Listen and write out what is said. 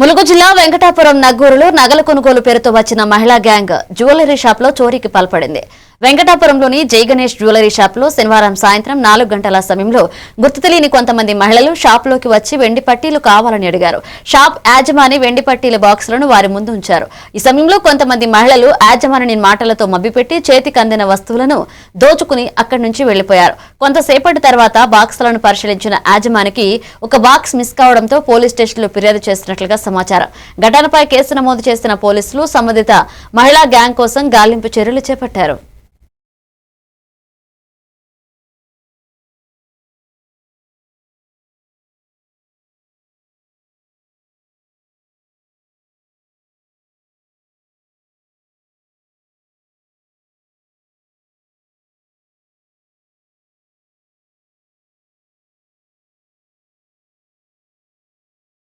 ములుగు జిల్లా వెంకటాపురం నగ్గూరులో నగల కొనుగోలు పేరుతో వచ్చిన మహిళా గ్యాంగ్ జ్యువెలరీ షాప్లో చోరీకి పాల్పడింది. వెంకటాపురంలోని జై గణేష్ జ్యువెలరీ షాప్లో శనివారం సాయంత్రం నాలుగు గంటల సమయంలో గుర్తు తెలియని కొంతమంది మహిళలు షాప్లోకి వచ్చి వెండి పట్టీలు కావాలని అడిగారు. షాప్ యాజమాని వెండి పట్టీల బాక్సులను వారి ముందు ఉంచారు. ఈ సమయంలో కొంతమంది మహిళలు యాజమానిని మాటలతో మభ్యపెట్టి చేతికి అందిన వస్తువులను దోచుకుని అక్కడి నుంచి వెళ్ళిపోయారు కొంతసేపటి తర్వాత బాక్సులను పరిశీలించిన యాజమానికి ఒక బాక్స్ మిస్ కావడంతో పోలీస్ స్టేషన్లో ఫిర్యాదు చేసినట్లుగా సమాచారం. ఘటనపై కేసు నమోదు చేసిన పోలీసులు సంబంధిత మహిళా గ్యాంగ్ కోసం గాలింపు చర్యలు చేపట్టారు.